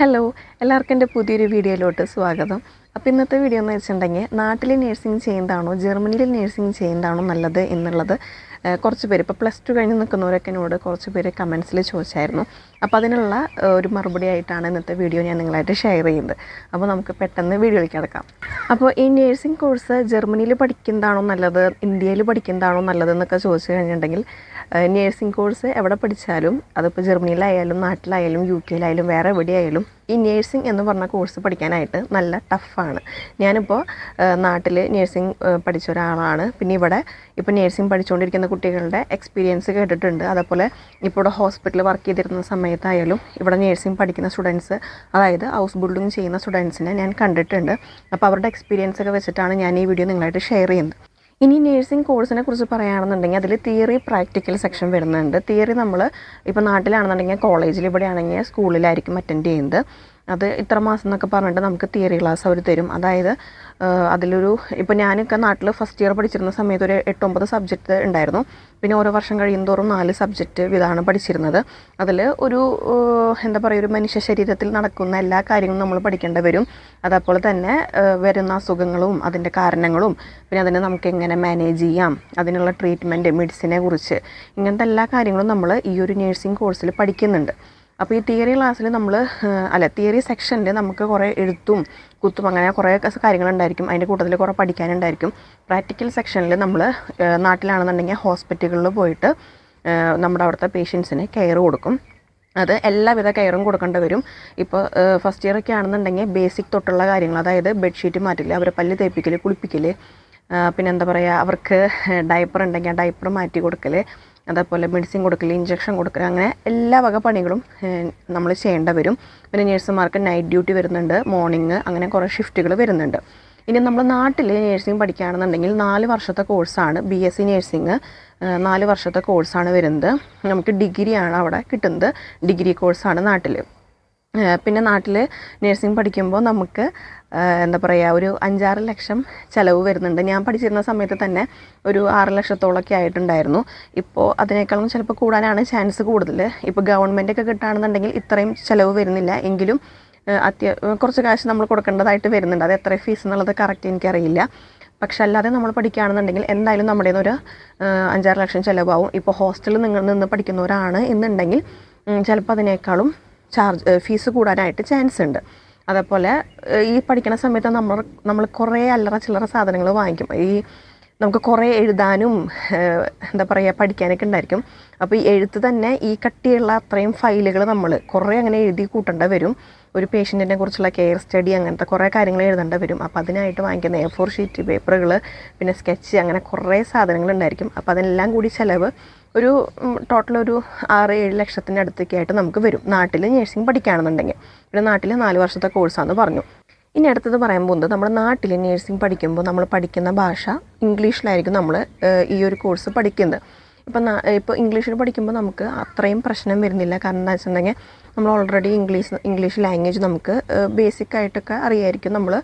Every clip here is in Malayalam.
ഹലോ എല്ലാവർക്കും എന്റെ പുതിയൊരു വീഡിയോയിലോട്ട് സ്വാഗതം. അപ്പോൾ ഇന്നത്തെ വീഡിയോ എന്ന് വെച്ചിട്ടുണ്ടെങ്കിൽ നാട്ടിൽ നേഴ്സിംഗ് ചെയ്യുന്നതാണോ ജർമ്മനിയിൽ നേഴ്സിംഗ് ചെയ്യുന്നതാണോ നല്ലത് എന്നുള്ളത് കുറച്ച് പേര്. ഇപ്പോൾ പ്ലസ് ടു കഴിഞ്ഞ് നിൽക്കുന്നവരൊക്കെ എന്നോട് കുറച്ച് പേര് കമൻസിൽ ചോദിച്ചായിരുന്നു. അപ്പോൾ അതിനുള്ള ഒരു മറുപടി ആയിട്ടാണ് ഇന്നത്തെ വീഡിയോ ഞാൻ നിങ്ങളായിട്ട് ഷെയർ ചെയ്യുന്നത്. അപ്പോൾ നമുക്ക് പെട്ടെന്ന് വീഡിയോയിലേക്ക് കിടക്കാം. അപ്പോൾ ഈ നേഴ്സിംഗ് കോഴ്സ് ജർമ്മനിയിൽ പഠിക്കുന്നതാണോ നല്ലത് ഇന്ത്യയിൽ പഠിക്കുന്നതാണോ നല്ലത് എന്നൊക്കെ ചോദിച്ചു കഴിഞ്ഞിട്ടുണ്ടെങ്കിൽ നേഴ്സിംഗ് കോഴ്സ് എവിടെ പഠിച്ചാലും അതിപ്പോൾ ജർമ്മനിയിലായാലും നാട്ടിലായാലും യു കെയിലായാലും വേറെ എവിടെയായാലും ഈ നേഴ്സിംഗ് എന്ന് പറഞ്ഞ കോഴ്സ് പഠിക്കാനായിട്ട് നല്ല ടഫാണ് ഞാനിപ്പോൾ നാട്ടിൽ നേഴ്സിംഗ് പഠിച്ച ഒരാളാണ്. പിന്നെ ഇവിടെ ഇപ്പോൾ നേഴ്സിംഗ് പഠിച്ചുകൊണ്ടിരിക്കുന്ന കുട്ടികളുടെ എക്സ്പീരിയൻസ് കേട്ടിട്ടുണ്ട്. അതേപോലെ ഇപ്പോൾ ഇവിടെ ഹോസ്പിറ്റലിൽ വർക്ക് ചെയ്തിരുന്ന സമയത്തായാലും ഇവിടെ നേഴ്സിംഗ് പഠിക്കുന്ന സ്റ്റുഡൻസ് അതായത് ഹൗസ് ബിൽഡിംഗ് ചെയ്യുന്ന സ്റ്റുഡൻസിനെ ഞാൻ കണ്ടിട്ടുണ്ട്. അപ്പോൾ അവരുടെ എക്സ്പീരിയൻസ് ഒക്കെ വെച്ചിട്ടാണ് ഞാൻ ഈ വീഡിയോ നിങ്ങളായിട്ട് ഷെയർ ചെയ്യുന്നത്. ഇനി നേഴ്സിംഗ് കോഴ്സിനെ കുറിച്ച് പറയുകയാണെന്നുണ്ടെങ്കിൽ അതിൽ തിയറി പ്രാക്ടിക്കൽ സെക്ഷൻ വരുന്നുണ്ട്. തിയറി നമ്മൾ ഇപ്പോൾ നാട്ടിലാണെന്നുണ്ടെങ്കിൽ കോളേജിൽ ഇവിടെയാണെങ്കിൽ സ്കൂളിലായിരിക്കും അറ്റൻഡ് ചെയ്യുന്നത്. അത് ഇത്ര മാസം എന്നൊക്കെ പറഞ്ഞിട്ട് നമുക്ക് തിയറി ക്ലാസ് അവർ തരും. അതായത് അതിലൊരു ഇപ്പോൾ ഞാനൊക്കെ നാട്ടിൽ ഫസ്റ്റ് ഇയർ പഠിച്ചിരുന്ന സമയത്ത് ഒരു എട്ടൊമ്പത് സബ്ജക്റ്റ് ഉണ്ടായിരുന്നു. പിന്നെ ഓരോ വർഷം കഴിയുന്തോറും നാല് സബ്ജക്റ്റ് ഇതാണ് പഠിച്ചിരുന്നത്. അതിൽ ഒരു എന്താ പറയുക ഒരു മനുഷ്യ ശരീരത്തിൽ നടക്കുന്ന എല്ലാ കാര്യങ്ങളും നമ്മൾ പഠിക്കേണ്ടി വരും. അതേപോലെ തന്നെ വരുന്ന അസുഖങ്ങളും അതിന്റെ കാരണങ്ങളും പിന്നെ അതിനെ നമുക്ക് എങ്ങനെ മാനേജ് ചെയ്യാം അതിനുള്ള ട്രീറ്റ്മെന്റ് മെഡിസിനെ കുറിച്ച് ഇങ്ങനത്തെ എല്ലാ കാര്യങ്ങളും നമ്മൾ ഈ ഒരു നേഴ്സിംഗ് കോഴ്സിൽ പഠിക്കുന്നുണ്ട്. അപ്പോൾ ഈ തിയറി ക്ലാസ്സിൽ നമ്മൾ അല്ല തിയറി സെക്ഷനിൽ നമുക്ക് കുറേ എഴുത്തും കുത്തും അങ്ങനെ കുറേ കാര്യങ്ങളുണ്ടായിരിക്കും. അതിന്റെ കൂട്ടത്തിൽ കുറേ പഠിക്കാനുണ്ടായിരിക്കും. പ്രാക്ടിക്കൽ സെക്ഷനിൽ നമ്മൾ നാട്ടിലാണെന്നുണ്ടെങ്കിൽ ഹോസ്പിറ്റലുകളിൽ പോയിട്ട് നമ്മുടെ അവിടുത്തെ പേഷ്യൻസിന് കെയർ കൊടുക്കും. അത് എല്ലാവിധ കെയറും കൊടുക്കേണ്ടി വരും. ഇപ്പോൾ ഫസ്റ്റ് ഇയർ ഒക്കെ ആണെന്നുണ്ടെങ്കിൽ ബേസിക് തൊട്ടുള്ള കാര്യങ്ങൾ അതായത് ബെഡ്ഷീറ്റ് മാറ്റില്ല അവരെ പല്ല് തേപ്പിക്കൽ കുളിപ്പിക്കൽ പിന്നെന്താ പറയുക അവർക്ക് ഡയപ്പർ ഉണ്ടെങ്കിൽ ആ ഡയപ്പർ മാറ്റി കൊടുക്കൽ അതേപോലെ മെഡിസിൻ കൊടുക്കൽ ഇഞ്ചക്ഷൻ കൊടുക്കൽ അങ്ങനെ എല്ലാ വക പണികളും നമ്മൾ ചെയ്യേണ്ടി വരും. പിന്നെ നേഴ്സുമാർക്ക് നൈറ്റ് ഡ്യൂട്ടി വരുന്നുണ്ട് മോർണിംഗ് അങ്ങനെ കുറേ ഷിഫ്റ്റുകൾ വരുന്നുണ്ട്. ഇനി നമ്മൾ നാട്ടിൽ നേഴ്സിംഗ് പഠിക്കുകയാണെന്നുണ്ടെങ്കിൽ നാല് വർഷത്തെ കോഴ്സാണ് ബി എസ് സി നേഴ്സിംഗ് നാല് വർഷത്തെ കോഴ്സാണ് വരുന്നത്. നമുക്ക് ഡിഗ്രിയാണ് അവിടെ കിട്ടുന്നത്. ഡിഗ്രി കോഴ്സാണ് നാട്ടിൽ പിന്നെ നാട്ടിൽ നഴ്സിംഗ് പഠിക്കുമ്പോൾ നമുക്ക് എന്താ പറയുക ഒരു അഞ്ചാറ് ലക്ഷം ചിലവ് വരുന്നുണ്ട്. ഞാൻ പഠിച്ചിരുന്ന സമയത്ത് തന്നെ ഒരു ആറ് ലക്ഷത്തോളമൊക്കെ ആയിട്ടുണ്ടായിരുന്നു. ഇപ്പോൾ അതിനേക്കാളും ചിലപ്പോൾ കൂടാനാണ് ചാൻസ് കൂടുതൽ ഇപ്പോൾ ഗവൺമെന്റൊക്കെ കിട്ടുകയാണെന്നുണ്ടെങ്കിൽ ഇത്രയും ചിലവ് വരുന്നില്ല. എങ്കിലും അത്യ കുറച്ച് കാശ് നമ്മൾ കൊടുക്കേണ്ടതായിട്ട് വരുന്നുണ്ട്. അത് എത്ര ഫീസ് എന്നുള്ളത് കറക്റ്റ് എനിക്കറിയില്ല. പക്ഷെ അല്ലാതെ നമ്മൾ പഠിക്കുകയാണെന്നുണ്ടെങ്കിൽ എന്തായാലും നമ്മുടെ ഒരു അഞ്ചാറ് ലക്ഷം ചിലവാകും ഇപ്പോൾ ഹോസ്റ്റലിൽ നിങ്ങൾ നിന്ന് പഠിക്കുന്നവരാണ് എന്നുണ്ടെങ്കിൽ ചിലപ്പോൾ അതിനേക്കാളും ചാർജ് ഫീസ് കൂടാനായിട്ട് ചാൻസ് ഉണ്ട്. അതേപോലെ ഈ പഠിക്കുന്ന സമയത്ത് നമ്മൾ നമ്മൾ കുറേ അല്ലറ ചില്ലറ സാധനങ്ങൾ വാങ്ങിക്കും. ഈ നമുക്ക് കുറേ എഴുതാനും എന്താ പറയുക പഠിക്കാനൊക്കെ ഉണ്ടായിരിക്കും. അപ്പോൾ ഈ എഴുത്ത് തന്നെ ഈ കട്ടിയുള്ള അത്രയും ഫയലുകൾ നമ്മൾ കുറേ അങ്ങനെ എഴുതി കൂട്ടേണ്ട വരും. ഒരു പേഷ്യന്റിനെ കുറിച്ചുള്ള കെയർ സ്റ്റഡി അങ്ങനത്തെ കുറേ കാര്യങ്ങൾ എഴുതേണ്ട വരും. അപ്പോൾ അതിനായിട്ട് വാങ്ങിക്കുന്ന എ ഫോർ ഷീറ്റ് പേപ്പറുകൾ പിന്നെ സ്കെച്ച് അങ്ങനെ കുറേ സാധനങ്ങൾ ഉണ്ടായിരിക്കും. അപ്പോൾ അതെല്ലാം കൂടി ചിലവ് ഒരു ടോട്ടൽ ഒരു ആറ് ഏഴ് ലക്ഷത്തിന്റെ അടുത്തൊക്കെ ആയിട്ട് നമുക്ക് വരും. നാട്ടിൽ നേഴ്സിംഗ് പഠിക്കുകയാണെന്നുണ്ടെങ്കിൽ പിന്നെ നാട്ടിൽ നാല് വർഷത്തെ കോഴ്സാണെന്ന് പറഞ്ഞു. ഇനി അടുത്തത് പറയാൻ പോകുന്നത് നമ്മുടെ നാട്ടിൽ നേഴ്സിംഗ് പഠിക്കുമ്പോൾ നമ്മൾ പഠിക്കുന്ന ഭാഷ ഇംഗ്ലീഷിലായിരിക്കും നമ്മൾ ഈ ഒരു കോഴ്സ് പഠിക്കുന്നത്. ഇപ്പം ഇപ്പോൾ ഇംഗ്ലീഷിൽ പഠിക്കുമ്പോൾ നമുക്ക് അത്രയും പ്രശ്നം വരുന്നില്ല. കാരണം എന്താ വെച്ചിട്ടുണ്ടെങ്കിൽ നമ്മൾ ഓൾറെഡി ഇംഗ്ലീഷ് ഇംഗ്ലീഷ് ലാംഗ്വേജ് നമുക്ക് ബേസിക് ആയിട്ടൊക്കെ അറിയായിരിക്കും നമ്മൾ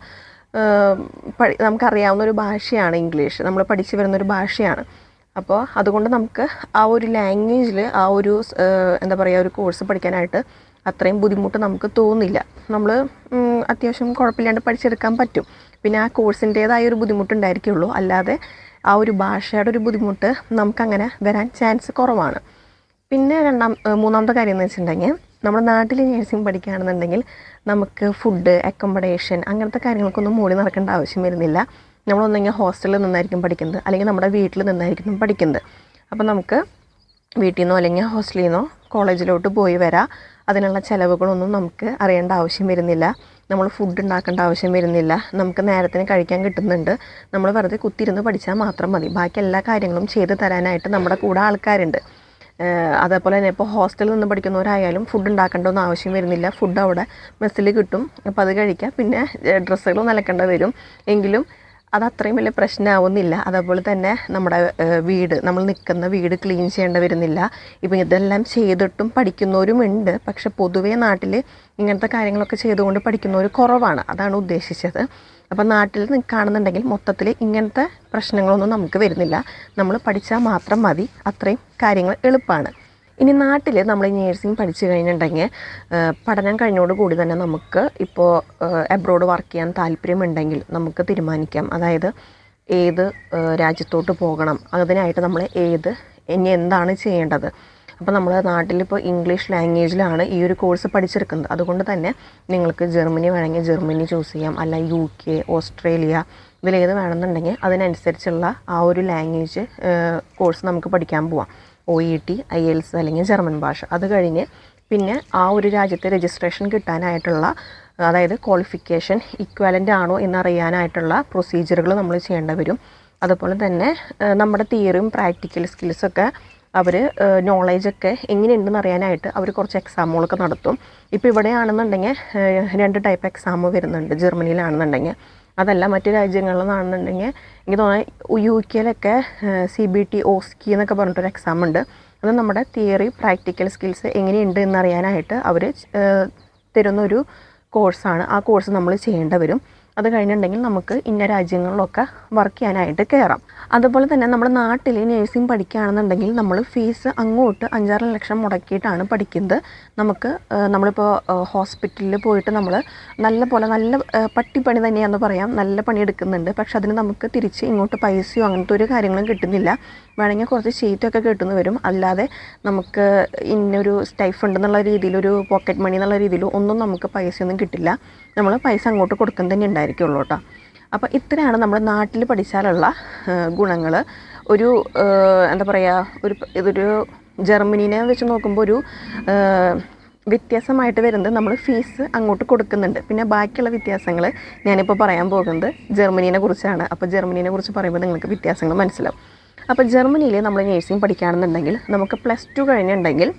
പഠി നമുക്കറിയാവുന്ന ഒരു ഭാഷയാണ് ഇംഗ്ലീഷ്. നമ്മൾ പഠിച്ചു വരുന്ന ഒരു ഭാഷയാണ്. അപ്പോൾ അതുകൊണ്ട് നമുക്ക് ആ ഒരു ലാംഗ്വേജിൽ ആ ഒരു എന്താ പറയുക ഒരു കോഴ്സ് പഠിക്കാനായിട്ട് അത്രയും ബുദ്ധിമുട്ട് നമുക്ക് തോന്നില്ല. നമ്മൾ അത്യാവശ്യം കുഴപ്പമില്ലാണ്ട് പഠിച്ചെടുക്കാൻ പറ്റും. പിന്നെ ആ കോഴ്സിന്റേതായ ഒരു ബുദ്ധിമുട്ടുണ്ടായിരിക്കുള്ളൂ. അല്ലാതെ ആ ഒരു ഭാഷയുടെ ഒരു ബുദ്ധിമുട്ട് നമുക്കങ്ങനെ വരാൻ ചാൻസ് കുറവാണ്. പിന്നെ രണ്ടാം മൂന്നാമത്തെ കാര്യം എന്ന് വെച്ചിട്ടുണ്ടെങ്കിൽ നമ്മുടെ നാട്ടിൽ നേഴ്സിംഗ് പഠിക്കുകയാണെന്നുണ്ടെങ്കിൽ നമുക്ക് ഫുഡ് അക്കോമഡേഷൻ അങ്ങനത്തെ കാര്യങ്ങൾക്കൊന്നും മൂടി നടക്കേണ്ട ആവശ്യം വരുന്നില്ല. നമ്മളൊന്നെങ്കിൽ ഹോസ്റ്റലിൽ നിന്നായിരിക്കും പഠിക്കുന്നത്. അല്ലെങ്കിൽ നമ്മുടെ വീട്ടിൽ നിന്നായിരിക്കും പഠിക്കുന്നത്. അപ്പോൾ നമുക്ക് വീട്ടിൽ നിന്നോ അല്ലെങ്കിൽ ഹോസ്റ്റലിൽ നിന്നോ കോളേജിലോട്ട് പോയി വരാം. അതിനുള്ള ചിലവുകളൊന്നും നമുക്ക് അറിയേണ്ട ആവശ്യം വരുന്നില്ല. നമ്മൾ ഫുഡ് ഉണ്ടാക്കേണ്ട ആവശ്യം വരുന്നില്ല. നമുക്ക് നേരത്തിന് കഴിക്കാൻ കിട്ടുന്നുണ്ട്. നമ്മൾ വെറുതെ കുത്തിയിരുന്ന് പഠിച്ചാൽ മാത്രം മതി. ബാക്കി എല്ലാ കാര്യങ്ങളും ചെയ്ത് തരാനായിട്ട് നമ്മുടെ കൂടെ ആൾക്കാരുണ്ട്. അതേപോലെ തന്നെ ഇപ്പോൾ ഹോസ്റ്റലിൽ നിന്ന് പഠിക്കുന്നവരായാലും ഫുഡ് ഉണ്ടാക്കേണ്ടൊന്നും ആവശ്യം വരുന്നില്ല. ഫുഡ് അവിടെ മെസ്സിൽ കിട്ടും. അപ്പോൾ അത് കഴിക്കാം. പിന്നെ ഡ്രസ്സുകൾ നിലക്കേണ്ടി വരും. എങ്കിലും അത് അത്രയും വലിയ പ്രശ്നമാവുന്നില്ല അതേപോലെ തന്നെ നമ്മുടെ വീട് നമ്മൾ നിൽക്കുന്ന വീട് ക്ലീൻ ചെയ്യേണ്ടി വരുന്നില്ല. ഇപ്പം ഇതെല്ലാം ചെയ്തിട്ടും പഠിക്കുന്നവരും ഉണ്ട്. പക്ഷെ പൊതുവേ നാട്ടിൽ ഇങ്ങനത്തെ കാര്യങ്ങളൊക്കെ ചെയ്തുകൊണ്ട് പഠിക്കുന്നവർ കുറവാണ്. അതാണ് ഉദ്ദേശിച്ചത്. അപ്പം നാട്ടിൽ നിൽക്കുകയാണെന്നുണ്ടെങ്കിൽ മൊത്തത്തിൽ ഇങ്ങനത്തെ പ്രശ്നങ്ങളൊന്നും നമുക്ക് വരുന്നില്ല. നമ്മൾ പഠിച്ചാൽ മാത്രം മതി. അത്രയും കാര്യങ്ങൾ എളുപ്പമാണ് ഇനി നാട്ടിൽ നമ്മൾ നേഴ്സിംഗ് പഠിച്ചു കഴിഞ്ഞിട്ടുണ്ടെങ്കിൽ പഠനം കഴിഞ്ഞോട് കൂടി തന്നെ നമുക്ക് ഇപ്പോൾ എബ്രോഡ് വർക്ക് ചെയ്യാൻ താല്പര്യമുണ്ടെങ്കിൽ നമുക്ക് തീരുമാനിക്കാം. അതായത് ഏത് രാജ്യത്തോട്ട് പോകണം. അതിനായിട്ട് നമ്മൾ ഏത് ഇനി എന്താണ് ചെയ്യേണ്ടത്? അപ്പോൾ നമ്മൾ നാട്ടിലിപ്പോൾ ഇംഗ്ലീഷ് ലാംഗ്വേജിലാണ് ഈ ഒരു കോഴ്സ് പഠിച്ചെടുക്കുന്നത്. അതുകൊണ്ട് തന്നെ നിങ്ങൾക്ക് ജർമ്മനി വേണമെങ്കിൽ ജർമ്മനി ചൂസ് ചെയ്യാം. അല്ല യു കെ ഓസ്ട്രേലിയ ഇതിലേത് വേണമെന്നുണ്ടെങ്കിൽ അതിനനുസരിച്ചുള്ള ആ ഒരു ലാംഗ്വേജ് കോഴ്സ് നമുക്ക് പഠിക്കാൻ പോവാം. O E T IELTS അല്ലെങ്കിൽ ജർമ്മൻ ഭാഷ. അത് കഴിഞ്ഞ് പിന്നെ ആ ഒരു രാജ്യത്തെ രജിസ്ട്രേഷൻ കിട്ടാനായിട്ടുള്ള അതായത് ക്വാളിഫിക്കേഷൻ ഇക്വാലന്റ് ആണോ എന്നറിയാനായിട്ടുള്ള പ്രൊസീജിയറുകൾ നമ്മൾ ചെയ്യേണ്ടി വരും. അതുപോലെ തന്നെ നമ്മുടെ തിയറിയും പ്രാക്ടിക്കൽ സ്കിൽസൊക്കെ അവർ നോളേജൊക്കെ എങ്ങനെയുണ്ടെന്ന് അറിയാനായിട്ട് അവർ കുറച്ച് എക്സാമുകളൊക്കെ നടത്തും. ഇപ്പോൾ ഇവിടെയാണെന്നുണ്ടെങ്കിൽ രണ്ട് ടൈപ്പ് എക്സാം വരുന്നുണ്ട്. ജർമ്മനിയിലാണെന്നുണ്ടെങ്കിൽ. അതല്ല മറ്റു രാജ്യങ്ങളിലാണെന്നുണ്ടെങ്കിൽ എനിക്ക് തോന്നുന്നത് യു കെയിലൊക്കെ സി ബി ടി ഓസ്കി എന്നൊക്കെ പറഞ്ഞിട്ടൊരു എക്സാം ഉണ്ട്. അത് നമ്മുടെ തിയറി പ്രാക്ടിക്കൽ സ്കിൽസ് എങ്ങനെയുണ്ട് എന്നറിയാനായിട്ട് അവർ തരുന്നൊരു കോഴ്സാണ് ആ കോഴ്സ് നമ്മൾ ചെയ്യേണ്ടി വരും. അത് കഴിഞ്ഞിട്ടുണ്ടെങ്കിൽ നമുക്ക് ഇന്ന രാജ്യങ്ങളിലൊക്കെ വർക്ക് ചെയ്യാനായിട്ട് കയറാം അതുപോലെ തന്നെ നമ്മുടെ നാട്ടിൽ നേഴ്സിംഗ് പഠിക്കുകയാണെന്നുണ്ടെങ്കിൽ നമ്മൾ ഫീസ് അങ്ങോട്ട് അഞ്ചാറ് ലക്ഷം മുടക്കിയിട്ടാണ് പഠിക്കുന്നത്. നമുക്ക് നമ്മളിപ്പോൾ ഹോസ്പിറ്റലിൽ പോയിട്ട് നമ്മൾ നല്ല പോലെ നല്ല പട്ടിപ്പണി തന്നെയാണെന്ന് പറയാം. നല്ല പണി എടുക്കുന്നുണ്ട്. പക്ഷെ അതിന് നമുക്ക് തിരിച്ച് ഇങ്ങോട്ട് പൈസയോ അങ്ങനത്തെ ഒരു കാര്യങ്ങളും കിട്ടുന്നില്ല. വേണമെങ്കിൽ കുറച്ച് ഷീറ്റൊക്കെ കിട്ടുന്നു വരും. അല്ലാതെ നമുക്ക് ഇന്നൊരു സ്റ്റൈഫണ്ട് എന്നുള്ള രീതിയിലൊരു പോക്കറ്റ് മണി എന്നുള്ള രീതിയിൽ ഒന്നും നമുക്ക് പൈസയൊന്നും കിട്ടില്ല. നമ്മൾ പൈസ അങ്ങോട്ട് കൊടുക്കാൻ തന്നെ ഉണ്ടായിരിക്കുള്ളൂ കേട്ടോ. അപ്പോൾ ഇത്രയാണ് നമ്മൾ നാട്ടിൽ പഠിച്ചാലുള്ള ഗുണങ്ങൾ ഒരു എന്താ പറയുക ഒരു ഇതൊരു ജർമ്മനീനെ വെച്ച് നോക്കുമ്പോൾ ഒരു വ്യത്യാസമായിട്ട് വരുന്നത് നമ്മൾ ഫീസ് അങ്ങോട്ട് കൊടുക്കുന്നുണ്ട്. പിന്നെ ബാക്കിയുള്ള വ്യത്യാസങ്ങൾ ഞാനിപ്പോൾ പറയാൻ പോകുന്നത് ജർമ്മനീനെ കുറിച്ചാണ്. അപ്പോൾ ജർമ്മനീനെ കുറിച്ച് പറയുമ്പോൾ നിങ്ങൾക്ക് വ്യത്യാസങ്ങൾ മനസ്സിലാവും. അപ്പോൾ ജർമ്മനിയിൽ നമ്മൾ നേഴ്സിംഗ് പഠിക്കുകയാണെന്നുണ്ടെങ്കിൽ നമുക്ക് പ്ലസ് ടു കഴിഞ്ഞിട്ടുണ്ടെങ്കിൽ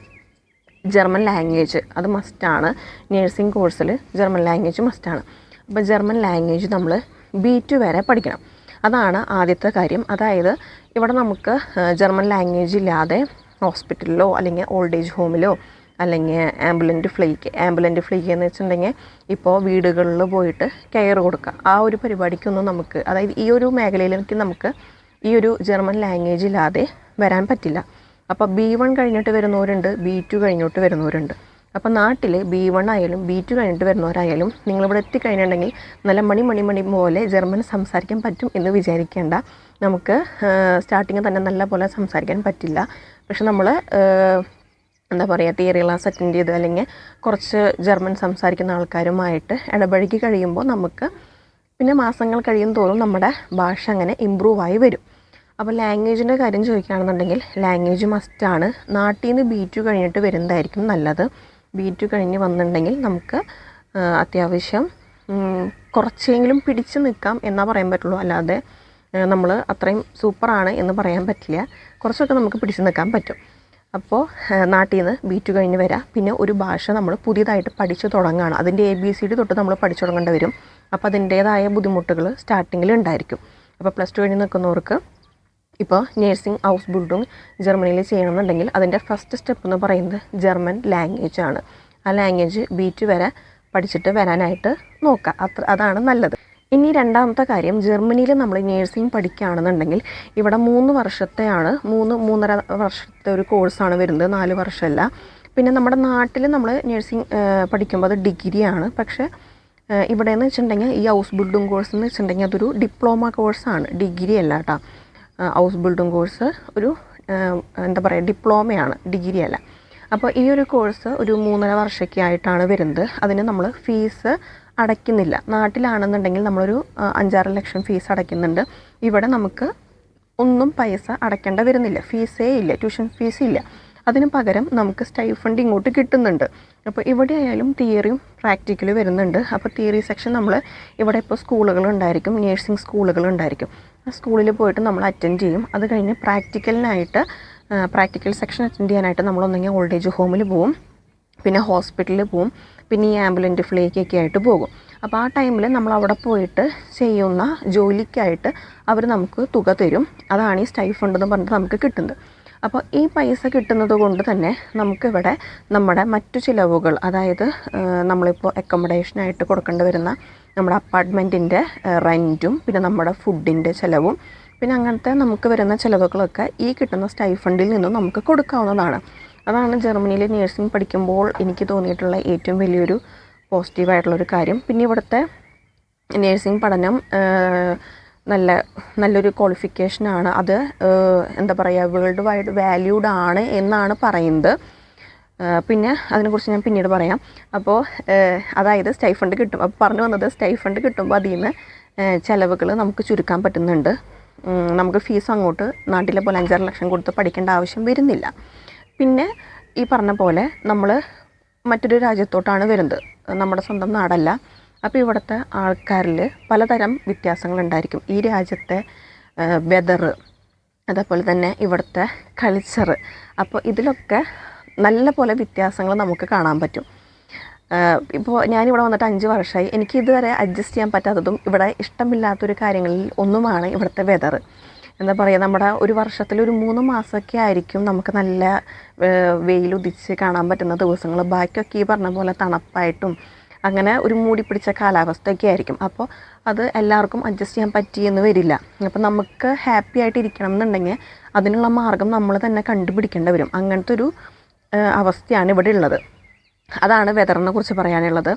ജർമ്മൻ ലാംഗ്വേജ് അത് മസ്റ്റാണ് നേഴ്സിംഗ് കോഴ്സിൽ ജർമ്മൻ ലാംഗ്വേജ് മസ്റ്റാണ് അപ്പോൾ ജർമ്മൻ ലാംഗ്വേജ് നമ്മൾ ബി ടു വരെ പഠിക്കണം. അതാണ് ആദ്യത്തെ കാര്യം. അതായത് ഇവിടെ നമുക്ക് ജർമ്മൻ ലാംഗ്വേജ് ഇല്ലാതെ ഹോസ്പിറ്റലിലോ അല്ലെങ്കിൽ ഓൾഡ് ഏജ് ഹോമിലോ അല്ലെങ്കിൽ ആംബുലന്റ് ഫ്ലൈക്ക് ആംബുലന്റ് ഫ്ലൈക്ക് എന്ന് വെച്ചിട്ടുണ്ടെങ്കിൽ ഇപ്പോൾ വീടുകളിൽ പോയിട്ട് കെയർ കൊടുക്കുക. ആ ഒരു പരിപാടിക്കൊന്നും നമുക്ക് അതായത് ഈ ഒരു മേഖലയിലേക്ക് നമുക്ക് ഈ ഒരു ജർമ്മൻ ലാംഗ്വേജ് ഇല്ലാതെ വരാൻ പറ്റില്ല. അപ്പോൾ ബി വൺ കഴിഞ്ഞിട്ട് വരുന്നവരുണ്ട് ബി ടു കഴിഞ്ഞിട്ട് വരുന്നവരുണ്ട്. അപ്പോൾ നാട്ടിൽ ബി വൺ ആയാലും ബി ടു കഴിഞ്ഞിട്ട് വരുന്നവരായാലും നിങ്ങളിവിടെ എത്തിക്കഴിഞ്ഞിട്ടുണ്ടെങ്കിൽ നല്ല മണി മണി മണി പോലെ ജർമ്മൻ സംസാരിക്കാൻ പറ്റും എന്ന് വിചാരിക്കേണ്ട. നമുക്ക് സ്റ്റാർട്ടിങ് തന്നെ നല്ല പോലെ സംസാരിക്കാൻ പറ്റില്ല. പക്ഷെ നമ്മൾ എന്താ പറയുക തിയറി ക്ലാസ് അറ്റൻഡ് ചെയ്ത് അല്ലെങ്കിൽ കുറച്ച് ജർമ്മൻ സംസാരിക്കുന്ന ആൾക്കാരുമായിട്ട് ഇടപഴകി കഴിയുമ്പോൾ നമുക്ക് പിന്നെ മാസങ്ങൾ കഴിയും തോറും നമ്മുടെ ഭാഷ അങ്ങനെ ഇമ്പ്രൂവ് ആയി വരും. അപ്പോൾ ലാംഗ്വേജിന്റെ കാര്യം ചോദിക്കുകയാണെന്നുണ്ടെങ്കിൽ ലാംഗ്വേജ് മസ്റ്റാണ് നാട്ടിൽ നിന്ന് ബി ടു കഴിഞ്ഞിട്ട് വരുന്നതായിരിക്കും നല്ലത്. ബി ടു കഴിഞ്ഞ് വന്നിട്ടുണ്ടെങ്കിൽ നമുക്ക് അത്യാവശ്യം കുറച്ചെങ്കിലും പിടിച്ച് നിൽക്കാം എന്നാ പറയാൻ പറ്റുള്ളൂ. അല്ലാതെ നമ്മൾ അത്രയും സൂപ്പറാണ് എന്ന് പറയാൻ പറ്റില്ല. കുറച്ചൊക്കെ നമുക്ക് പിടിച്ച് നിൽക്കാൻ പറ്റും. അപ്പോൾ നാട്ടിൽ നിന്ന് ബി ടു കഴിഞ്ഞ് വരാം. പിന്നെ ഒരു ഭാഷ നമ്മൾ പുതിയതായിട്ട് പഠിച്ചു തുടങ്ങുകയാണ്. അതിന്റെ എ ബി സി ഡി തൊട്ട് നമ്മൾ പഠിച്ചു തുടങ്ങേണ്ടി വരും. അപ്പോൾ അതിന്റേതായ ബുദ്ധിമുട്ടുകൾ സ്റ്റാർട്ടിങ്ങിൽ ഉണ്ടായിരിക്കും. അപ്പോൾ പ്ലസ് ടു കഴിഞ്ഞ് നിൽക്കുന്നവർക്ക് ഇപ്പോൾ നേഴ്സിംഗ് ഹൗസ് ബിൽഡിംഗ് ജർമ്മനിയിൽ ചെയ്യണമെന്നുണ്ടെങ്കിൽ അതിന്റെ ഫസ്റ്റ് സ്റ്റെപ്പ് എന്ന് പറയുന്നത് ജർമ്മൻ ലാംഗ്വേജ് ആണ്. ആ ലാംഗ്വേജ് ബി ടു വരെ പഠിച്ചിട്ട് വരാനായിട്ട് നോക്കുക. അത്ര അതാണ് നല്ലത്. ഇനി രണ്ടാമത്തെ കാര്യം ജർമ്മനിയിൽ നമ്മൾ നേഴ്സിംഗ് പഠിക്കുകയാണെന്നുണ്ടെങ്കിൽ ഇവിടെ മൂന്ന് വർഷത്തെയാണ് മൂന്ന് മൂന്നര വർഷത്തെ ഒരു കോഴ്സാണ് വരുന്നത്. നാല് വർഷമല്ല. പിന്നെ നമ്മുടെ നാട്ടിൽ നമ്മൾ നേഴ്സിംഗ് പഠിക്കുമ്പോൾ അത് ഡിഗ്രിയാണ് പക്ഷേ ഇവിടെ ഇവിടെയെന്ന് വെച്ചിട്ടുണ്ടെങ്കിൽ ഈ ഹൗസ് ബിൽഡിംഗ് കോഴ്സ് എന്ന് വെച്ചിട്ടുണ്ടെങ്കിൽ അതൊരു ഡിപ്ലോമ കോഴ്സാണ് ഡിഗ്രി അല്ല കേട്ടോ. ഹൗസ് ബിൽഡിംഗ് കോഴ്സ് ഒരു എന്താ പറയുക ഡിപ്ലോമയാണ് ഡിഗ്രി അല്ല. അപ്പോൾ ഈ ഒരു കോഴ്സ് ഒരു മൂന്നര വർഷമൊക്കെ ആയിട്ടാണ് വരുന്നത്. അതിന് നമ്മൾ ഫീസ് അടയ്ക്കുന്നില്ല. നാട്ടിലാണെന്നുണ്ടെങ്കിൽ നമ്മളൊരു അഞ്ചാറ് ലക്ഷം ഫീസ് അടയ്ക്കുന്നുണ്ട്. ഇവിടെ നമുക്ക് ഒന്നും പൈസ അടയ്ക്കേണ്ട വരുന്നില്ല. ഫീസേ ഇല്ല ട്യൂഷൻ ഫീസ് ഇല്ല. അതിന് പകരം നമുക്ക് സ്റ്റൈഫണ്ട് ഇങ്ങോട്ട് കിട്ടുന്നുണ്ട്. അപ്പോൾ ഇവിടെ ആയാലും തിയറിയും പ്രാക്ടിക്കലും വരുന്നുണ്ട്. അപ്പോൾ തിയറി സെക്ഷൻ നമ്മൾ ഇവിടെ ഇപ്പോൾ സ്കൂളുകളുണ്ടായിരിക്കും നേഴ്സിംഗ് ആ സ്കൂളിൽ പോയിട്ട് നമ്മൾ അറ്റൻഡ് ചെയ്യും. അത് കഴിഞ്ഞ് പ്രാക്ടിക്കലിനായിട്ട് പ്രാക്ടിക്കൽ സെക്ഷൻ അറ്റൻഡ് ചെയ്യാനായിട്ട് നമ്മളൊന്നെങ്കിൽ ഓൾഡ് ഏജ് ഹോമിൽ പോവും. പിന്നെ ഹോസ്പിറ്റലിൽ പോവും. പിന്നെ ഈ ആംബുലന്റ് ഫ്ലേക്കൊക്കെ ആയിട്ട് പോകും. അപ്പോൾ ആ ടൈമിൽ നമ്മൾ അവിടെ പോയിട്ട് ചെയ്യുന്ന ജോലിക്കായിട്ട് അവർ നമുക്ക് തുക തരും. അതാണ് ഈ സ്റ്റൈഫണ്ട് എന്ന് പറഞ്ഞിട്ട് നമുക്ക് കിട്ടുന്നത്. അപ്പോൾ ഈ പൈസ കിട്ടുന്നത് കൊണ്ട് തന്നെ നമുക്കിവിടെ നമ്മുടെ മറ്റു ചിലവുകൾ അതായത് നമ്മളിപ്പോൾ അക്കോമഡേഷനായിട്ട് കൊടുക്കേണ്ടി വരുന്ന നമ്മുടെ അപ്പാർട്ട്മെന്റിന്റെ റെന്റും പിന്നെ നമ്മുടെ ഫുഡിന്റെ ചിലവും പിന്നെ അങ്ങനത്തെ നമുക്ക് വരുന്ന ചിലവുകളൊക്കെ ഈ കിട്ടുന്ന സ്റ്റൈഫണ്ടിൽ നിന്നും നമുക്ക് കൊടുക്കാവുന്നതാണ്. അതാണ് ജർമ്മനിയിൽ നേഴ്സിംഗ് പഠിക്കുമ്പോൾ എനിക്ക് തോന്നിയിട്ടുള്ള ഏറ്റവും വലിയൊരു പോസിറ്റീവായിട്ടുള്ളൊരു കാര്യം. പിന്നെ ഇവിടുത്തെ നേഴ്സിംഗ് പഠനം നല്ല നല്ലൊരു ക്വാളിഫിക്കേഷനാണ് അത് എന്താ പറയുക വേൾഡ് വൈഡ് വാല്യൂഡ് ആണ് എന്നാണ് പറയുന്നത്. പിന്നെ അതിനെക്കുറിച്ച് ഞാൻ പിന്നീട് പറയാം. അപ്പോൾ അതായത് സ്റ്റൈഫണ്ട് കിട്ടും. അപ്പോൾ പറഞ്ഞു വന്നത് സ്റ്റൈഫണ്ട് കിട്ടുമ്പോൾ അതിൽ നിന്ന് ചിലവുകൾ നമുക്ക് ചുരുക്കാൻ പറ്റുന്നുണ്ട്. നമുക്ക് ഫീസ് അങ്ങോട്ട് നാട്ടിലെ പോലെ അഞ്ചാറ് ലക്ഷം കൊടുത്ത് പഠിക്കേണ്ട ആവശ്യം വരുന്നില്ല. പിന്നെ ഈ പറഞ്ഞ പോലെ നമ്മൾ മറ്റൊരു രാജ്യത്തോട്ടാണ് വരുന്നത്. നമ്മുടെ സ്വന്തം നാടല്ല. അപ്പോൾ ഇവിടുത്തെ ആൾക്കാരിൽ പലതരം വ്യത്യാസങ്ങളുണ്ടായിരിക്കും. ഈ രാജ്യത്തെ വെതറ് അതേപോലെ തന്നെ ഇവിടുത്തെ കൾച്ചർ അപ്പോൾ ഇതിലൊക്കെ നല്ല പോലെ വ്യത്യാസങ്ങൾ നമുക്ക് കാണാൻ പറ്റും. ഇപ്പോൾ ഞാനിവിടെ വന്നിട്ട് അഞ്ച് വർഷമായി എനിക്ക് ഇതുവരെ അഡ്ജസ്റ്റ് ചെയ്യാൻ പറ്റാത്തതും ഇവിടെ ഇഷ്ടമില്ലാത്തൊരു കാര്യങ്ങളിൽ ഒന്നുമാണ് ഇവിടുത്തെ വെതർ എന്താ പറയുക നമ്മുടെ ഒരു വർഷത്തിൽ ഒരു മൂന്ന് മാസമൊക്കെ ആയിരിക്കും നമുക്ക് നല്ല വെയിൽ ഉദിച്ച് കാണാൻ പറ്റുന്ന ദിവസങ്ങൾ. ബാക്കിയൊക്കെ ഈ പറഞ്ഞ പോലെ തണുപ്പായിട്ടും അങ്ങനെ ഒരു മൂടി പിടിച്ച കാലാവസ്ഥയൊക്കെ ആയിരിക്കും. അപ്പോൾ അത് എല്ലാവർക്കും അഡ്ജസ്റ്റ് ചെയ്യാൻ പറ്റിയെന്ന് വരില്ല. അപ്പോൾ നമുക്ക് ഹാപ്പി ആയിട്ട് ഇരിക്കണം എന്നുണ്ടെങ്കിൽ അതിനുള്ള മാർഗം നമ്മൾ തന്നെ കണ്ടുപിടിക്കേണ്ടി വരും. അങ്ങനത്തെ ഒരു അവസ്ഥയാണ് ഇവിടെ ഉള്ളത്. അതാണ് വെതറിനെ കുറിച്ച് പറയാനുള്ളത്.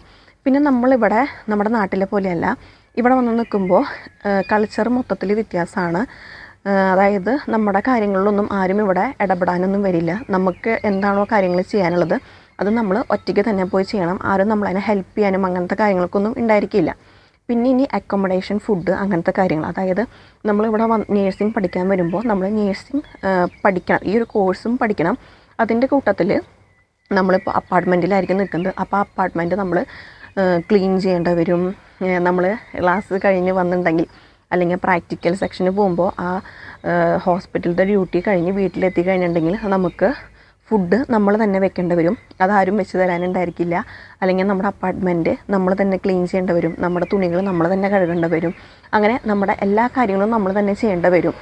പിന്നെ നമ്മളിവിടെ നമ്മുടെ നാട്ടിലെ പോലെയല്ല ഇവിടെ വന്ന് നിൽക്കുമ്പോൾ കൾച്ചർ മൊത്തത്തിൽ വ്യത്യാസമാണ്. അതായത് നമ്മുടെ കാര്യങ്ങളിലൊന്നും ആരും ഇവിടെ ഇടപെടാനൊന്നും വരില്ല. നമുക്ക് എന്താണോ കാര്യങ്ങൾ ചെയ്യാനുള്ളത് അത് നമ്മൾ ഒറ്റയ്ക്ക് തന്നെ പോയി ചെയ്യണം. ആരും നമ്മളതിനെ ഹെൽപ്പ് ചെയ്യാനും അങ്ങനത്തെ കാര്യങ്ങൾക്കൊന്നും ഉണ്ടായിരിക്കില്ല. പിന്നെ ഇനി അക്കോമഡേഷൻ ഫുഡ് അങ്ങനത്തെ കാര്യങ്ങൾ അതായത് നമ്മളിവിടെ വന്ന് നേഴ്സിംഗ് പഠിക്കാൻ വരുമ്പോൾ നമ്മൾ നേഴ്സിംഗ് പഠിക്കണം. ഈ ഒരു കോഴ്സും പഠിക്കണം. അതിന്റെ കൂട്ടത്തിൽ നമ്മളിപ്പോൾ അപ്പാർട്ട്മെന്റിലായിരിക്കും നിൽക്കുന്നത് അപ്പോൾ അപ്പാർട്ട്മെന്റ് നമ്മൾ ക്ലീൻ ചെയ്യേണ്ടി വരും. നമ്മൾ ക്ലാസ് കഴിഞ്ഞ് വന്നിട്ടുണ്ടെങ്കിൽ അല്ലെങ്കിൽ പ്രാക്ടിക്കൽ സെക്ഷന് പോകുമ്പോൾ ആ ഹോസ്പിറ്റലിന്റെ ഡ്യൂട്ടി കഴിഞ്ഞ് വീട്ടിലെത്തി കഴിഞ്ഞിട്ടുണ്ടെങ്കിൽ നമുക്ക് ഫുഡ് നമ്മൾ തന്നെ വെക്കേണ്ടി വരും. അതാരും വെച്ച് തരാനുണ്ടായിരിക്കില്ല. അല്ലെങ്കിൽ നമ്മുടെ അപ്പാർട്ട്മെന്റ് നമ്മൾ തന്നെ ക്ലീൻ ചെയ്യേണ്ടി വരും. നമ്മുടെ തുണികൾ നമ്മൾ തന്നെ കഴുകേണ്ടി വരും. അങ്ങനെ നമ്മുടെ എല്ലാ കാര്യങ്ങളും നമ്മൾ തന്നെ ചെയ്യേണ്ടി വരും.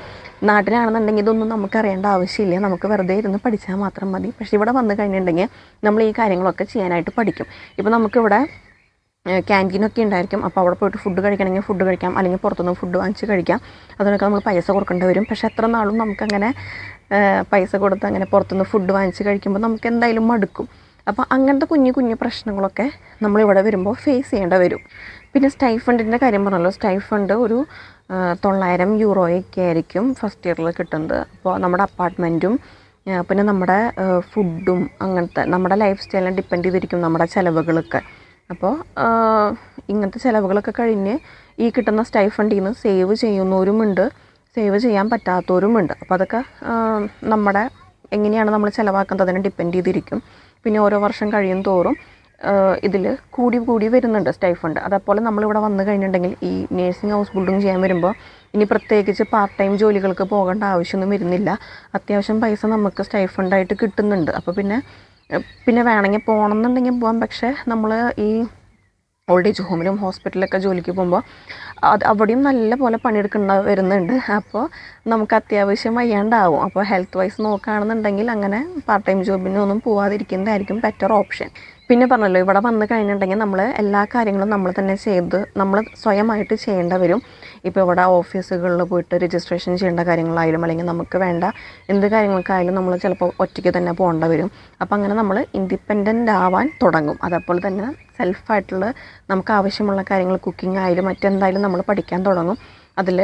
നാട്ടിലാണെന്നുണ്ടെങ്കിൽ ഇതൊന്നും നമുക്ക് അറിയേണ്ട ആവശ്യമില്ല. നമുക്ക് വെറുതെ ഇരുന്ന് പഠിച്ചാൽ മാത്രം മതി. പക്ഷേ ഇവിടെ വന്നു കഴിഞ്ഞിട്ടുണ്ടെങ്കിൽ നമ്മൾ ഈ കാര്യങ്ങളൊക്കെ ചെയ്യാനായിട്ട് പഠിക്കും. ഇപ്പോൾ നമുക്കിവിടെ ക്യാന്റീനൊക്കെ ഉണ്ടായിരിക്കും. അപ്പോൾ അവിടെ പോയിട്ട് ഫുഡ് കഴിക്കണമെങ്കിൽ ഫുഡ് കഴിക്കാം. അല്ലെങ്കിൽ പുറത്തുനിന്ന് ഫുഡ് വാങ്ങിച്ച് കഴിക്കാം. അതിനൊക്കെ നമ്മൾ പൈസ കൊടുക്കേണ്ടി വരും. പക്ഷേ എത്ര നാളും നമുക്കങ്ങനെ പൈസ കൊടുത്ത് അങ്ങനെ പുറത്തുനിന്ന് ഫുഡ് വാങ്ങിച്ച് കഴിക്കുമ്പോൾ നമുക്ക് എന്തായാലും മടുക്കും. അപ്പോൾ അങ്ങനത്തെ കുഞ്ഞു കുഞ്ഞു പ്രശ്നങ്ങളൊക്കെ നമ്മളിവിടെ വരുമ്പോൾ ഫേസ് ചെയ്യേണ്ടി വരും. പിന്നെ സ്റ്റൈഫണ്ടിന്റെ കാര്യം പറഞ്ഞല്ലോ. സ്റ്റൈഫണ്ട് ഒരു തൊള്ളായിരം യൂറോയൊക്കെ ആയിരിക്കും ഫസ്റ്റ് ഇയറിൽ കിട്ടുന്നത്. അപ്പോൾ നമ്മുടെ അപ്പാർട്ട്മെന്റും പിന്നെ നമ്മുടെ ഫുഡും അങ്ങനത്തെ നമ്മുടെ ലൈഫ് സ്റ്റൈലിനെ ഡിപ്പെൻഡ് ചെയ്തിരിക്കും നമ്മുടെ ചിലവുകളൊക്കെ. അപ്പോൾ ഇങ്ങനത്തെ ചിലവുകളൊക്കെ കഴിഞ്ഞ് ഈ കിട്ടുന്ന സ്റ്റൈഫണ്ടിൽ നിന്ന് സേവ് ചെയ്യുന്നവരുമുണ്ട് സേവ് ചെയ്യാൻ പറ്റാത്തവരുമുണ്ട്. അപ്പോൾ അതൊക്കെ നമ്മുടെ എങ്ങനെയാണ് നമ്മൾ ചിലവാക്കുന്നത് അതിനെ ഡിപ്പെൻഡ് ചെയ്തിരിക്കും. പിന്നെ ഓരോ വർഷം കഴിയും തോറും ഇതിൽ കൂടി കൂടി വരുന്നുണ്ട് സ്റ്റൈഫണ്ട് അതേപോലെ നമ്മളിവിടെ വന്നു കഴിഞ്ഞിട്ടുണ്ടെങ്കിൽ ഈ നേഴ്സിംഗ് ഹൗസ് ബിൽഡിംഗ് ചെയ്യാൻ വരുമ്പോൾ ഇനി പ്രത്യേകിച്ച് പാർട്ട് ടൈം ജോലികൾക്ക് പോകേണ്ട ആവശ്യമൊന്നും വരുന്നില്ല. അത്യാവശ്യം പൈസ നമുക്ക് സ്റ്റൈഫണ്ടായിട്ട് കിട്ടുന്നുണ്ട്. അപ്പോൾ പിന്നെ പിന്നെ വേണമെങ്കിൽ പോകണം എന്നുണ്ടെങ്കിൽ പോകാം പക്ഷേ നമ്മൾ ഈ ഓൾഡ് ഏജ് ഹോമിലും ഹോസ്പിറ്റലിലൊക്കെ ജോലിക്ക് പോകുമ്പോൾ അത് അവിടെയും നല്ല പോലെ പണിയെടുക്കേണ്ട വരുന്നുണ്ട്. അപ്പോൾ നമുക്ക് അത്യാവശ്യം വയ്യാണ്ടാവും. അപ്പോൾ ഹെൽത്ത് വൈസ് നോക്കുകയാണെന്നുണ്ടെങ്കിൽ അങ്ങനെ പാർട്ട് ടൈം ജോബിനൊന്നും പോവാതിരിക്കുന്നതായിരിക്കും ബെറ്റർ ഓപ്ഷൻ പിന്നെ പറഞ്ഞല്ലോ ഇവിടെ വന്ന് കഴിഞ്ഞിട്ടുണ്ടെങ്കിൽ നമ്മൾ എല്ലാ കാര്യങ്ങളും നമ്മൾ തന്നെ ചെയ്ത് നമ്മൾ സ്വയമായിട്ട് ചെയ്യേണ്ട വരും. ഇപ്പോൾ ഇവിടെ ഓഫീസുകളിൽ പോയിട്ട് രജിസ്ട്രേഷൻ ചെയ്യേണ്ട കാര്യങ്ങളായാലും അല്ലെങ്കിൽ നമുക്ക് വേണ്ട എന്ത് കാര്യങ്ങൾക്കായാലും നമ്മൾ ചിലപ്പോൾ ഒറ്റയ്ക്ക് തന്നെ പോകേണ്ട വരും. അപ്പോൾ അങ്ങനെ നമ്മൾ ഇൻഡിപെൻഡന്റ് ആവാൻ തുടങ്ങും. അതേപോലെ തന്നെ സെൽഫായിട്ടുള്ള നമുക്ക് ആവശ്യമുള്ള കാര്യങ്ങൾ കുക്കിംഗ് ആയാലും മറ്റെന്തായാലും നമ്മൾ പഠിക്കാൻ തുടങ്ങും. അതിൽ